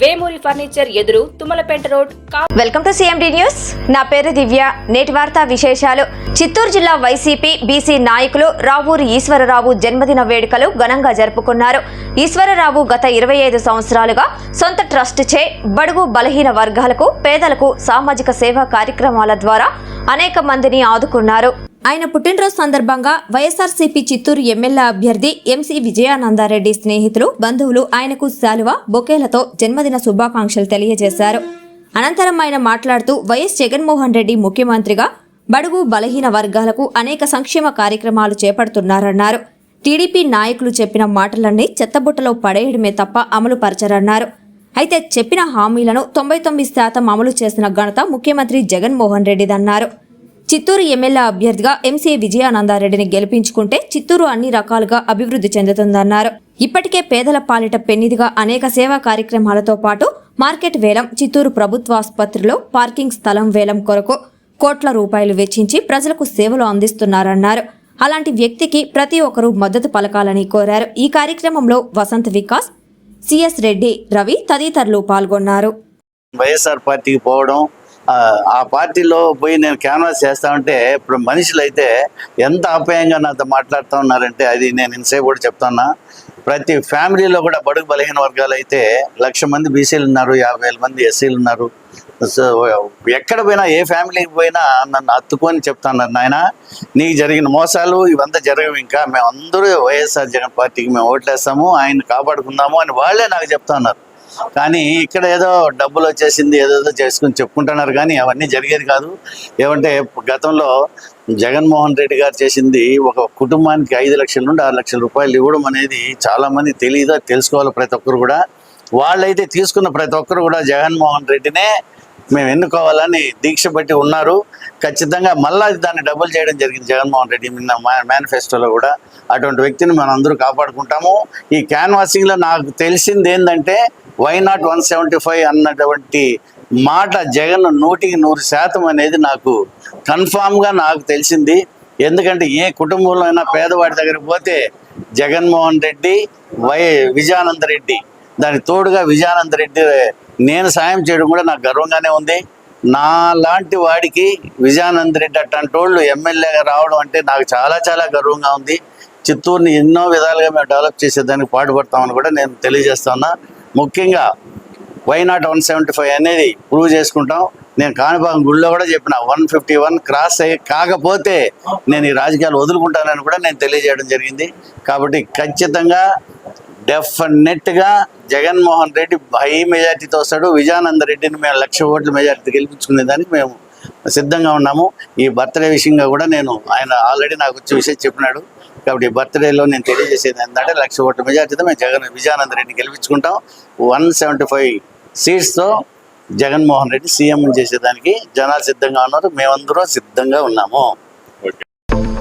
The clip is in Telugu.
వేమూరి ఫర్నిచర్ ఎదురు Tummalapeta road welcome to CMD news నా పేరు దివ్య. నేటి వార్తా విశేషాలు. చిత్తూరు జిల్లా వైసీపీ బీసీ నాయకులు రావూరి ఈశ్వరరావు జన్మదిన వేడుకలు ఘనంగా జరుపుకున్నారు. ఈశ్వరరావు గత ఇరవై ఐదు సంవత్సరాలుగా సొంత ట్రస్ట్ చే బడుగు బలహీన వర్గాలకు పేదలకు సామాజిక సేవా కార్యక్రమాల ద్వారా అనేక మందిని ఆదుకున్నారు. ఆయన పుట్టినరోజు సందర్భంగా వైఎస్ఆర్సీపీ చిత్తూరు ఎమ్మెల్యే అభ్యర్థి ఎంసీ విజయానందారెడ్డి స్నేహితులు బంధువులు ఆయనకు శాలువ బొకేలతో జన్మదిన శుభాకాంక్షలు తెలియజేశారు. అనంతరం ఆయన మాట్లాడుతూ వైఎస్ జగన్మోహన్ రెడ్డి ముఖ్యమంత్రిగా బడుగు బలహీన వర్గాలకు అనేక సంక్షేమ కార్యక్రమాలు చేపడుతున్నారన్నారు. టీడీపీ నాయకులు చెప్పిన మాటలన్నీ చెత్తబుట్టలో పడేయడమే తప్ప అమలు పరచరన్నారు. అయితే చెప్పిన హామీలను తొంభై తొమ్మిది శాతం అమలు చేసిన ఘనత ముఖ్యమంత్రి జగన్మోహన్ రెడ్డిదన్నారు. చిత్తూరు ఎమ్మెల్యే అభ్యర్థిగా ఎంసీ విజయానందారెడ్డిని గెలిపించుకుంటే చిత్తూరు అన్ని రకాలుగా అభివృద్ధి చెందుతుందన్నారు. ఇప్పటికే పేదల పాలిట పెన్నిదిగా అనేక సేవా కార్యక్రమాలతో పాటు మార్కెట్ వేలం చిత్తూరు ప్రభుత్వాసుపత్రిలో పార్కింగ్ స్థలం వేలం కొరకు కోట్ల రూపాయలు వెచ్చించి ప్రజలకు సేవలు అందిస్తున్నారన్నారు. అలాంటి వ్యక్తికి ప్రతి ఒక్కరూ మద్దతు పలకాలని కోరారు. ఈ కార్యక్రమంలో వసంత్ వికాస్ సిఎస్ రెడ్డి రవి తదితరులు పాల్గొన్నారు. వైఎస్ఆర్ పార్టీకి పోవడం ఆ, పార్టీలో పోయి నేను క్యాన్వాస్ చేస్తా ఉంటే ఇప్పుడు మనుషులు అయితే ఎంత అపాయంగా నాతో మాట్లాడుతూ ఉన్నారంటే అది నేను ఇంతసేపు కూడా చెప్తున్నా. ప్రతి ఫ్యామిలీలో కూడా బడుగు బలహీన వర్గాలు అయితే లక్ష మంది బీసీలు ఉన్నారు యాభై వేల మంది ఎస్సీలు ఉన్నారు. ఎక్కడ పోయినా ఏ ఫ్యామిలీకి పోయినా నన్ను అత్తుకొని చెప్తున్నారు నాయన నీకు జరిగిన మోసాలు ఇవంతా జరగవు ఇంకా. మేము అందరూ వైఎస్ఆర్ జగన్ పార్టీకి మేము ఓట్లేస్తాము ఆయన కాపాడుకుందాము అని వాళ్ళే నాకు చెప్తున్నారు కానీ ఇక్కడ ఏదో డబ్బులు వచ్చేసింది ఏదేదో చేసుకుని చెప్పుకుంటున్నారు కానీ అవన్నీ జరిగేది కాదు. ఏమంటే గతంలో జగన్మోహన్ రెడ్డి గారు చేసింది ఒక కుటుంబానికి ఐదు లక్షల నుండి ఆరు లక్షల రూపాయలు ఇవ్వడం అనేది చాలామంది తెలియదా తెలియదు తెలుసుకోవాలి ప్రతి ఒక్కరు కూడా. వాళ్ళైతే తీసుకున్న ప్రతి ఒక్కరు కూడా జగన్మోహన్ రెడ్డినే మేము ఎన్నుకోవాలని దీక్ష పెట్టి ఉన్నారు. ఖచ్చితంగా మళ్ళా దాన్ని డబుల్ చేయడం జరిగింది జగన్మోహన్ రెడ్డి నిన్న మేనిఫెస్టోలో కూడా. అటువంటి వ్యక్తిని మనం అందరూ కాపాడుకుంటాము. ఈ క్యాన్వాసింగ్లో నాకు తెలిసింది ఏంటంటే why not one seventy five అన్నటువంటి మాట జగన్ నూటికి నూరు శాతం అనేది నాకు కన్ఫామ్గా నాకు తెలిసింది. ఎందుకంటే ఏ కుటుంబంలో అయినా పేదవాడి దగ్గరికి పోతే జగన్మోహన్ రెడ్డి వై విజయానంద రెడ్డి దానికి తోడుగా విజయానంద రెడ్డి నేను సాయం చేయడం కూడా నాకు గర్వంగానే ఉంది. నా లాంటి వాడికి విజయానంద రెడ్డి అట్టంటోళ్ళు ఎమ్మెల్యేగా రావడం అంటే నాకు చాలా చాలా గర్వంగా ఉంది. చిత్తూరుని ఎన్నో విధాలుగా మేము డెవలప్ చేసేదానికి పాటుపడతామని కూడా నేను తెలియజేస్తున్నా ముఖ్యంగా why not one seventy five అనేది ప్రూవ్ చేసుకుంటాం. నేను కాణిపాకం గుడిలో కూడా చెప్పిన వన్ ఫిఫ్టీ వన్ క్రాస్ అయ్యి కాకపోతే నేను ఈ రాజకీయాలు వదులుకుంటానని కూడా నేను తెలియజేయడం జరిగింది. కాబట్టి ఖచ్చితంగా డెఫినెట్గా జగన్మోహన్ రెడ్డి హై మెజార్టీతో వస్తాడు. విజయానంద రెడ్డిని మేము లక్ష ఓట్ల మెజార్టీ గెలిపించుకునే దానికి మేము సిద్ధంగా ఉన్నాము. ఈ బర్త్డే విషయంగా కూడా నేను ఆయన ఆల్రెడీ నాకు వచ్చే విషయం చెప్పినాడు. కాబట్టి బర్త్డేలో నేను తెలియజేసేది ఏంటంటే లక్ష ఓట్ల మెజార్టీతో మేము జగన్ విజయానంద రెడ్డిని గెలిపించుకుంటాం. వన్ సెవెంటీ ఫైవ్ సీట్స్తో జగన్మోహన్ రెడ్డి సీఎం చేసేదానికి జనాలు సిద్ధంగా ఉన్నారు. మేమందరం సిద్ధంగా ఉన్నాము.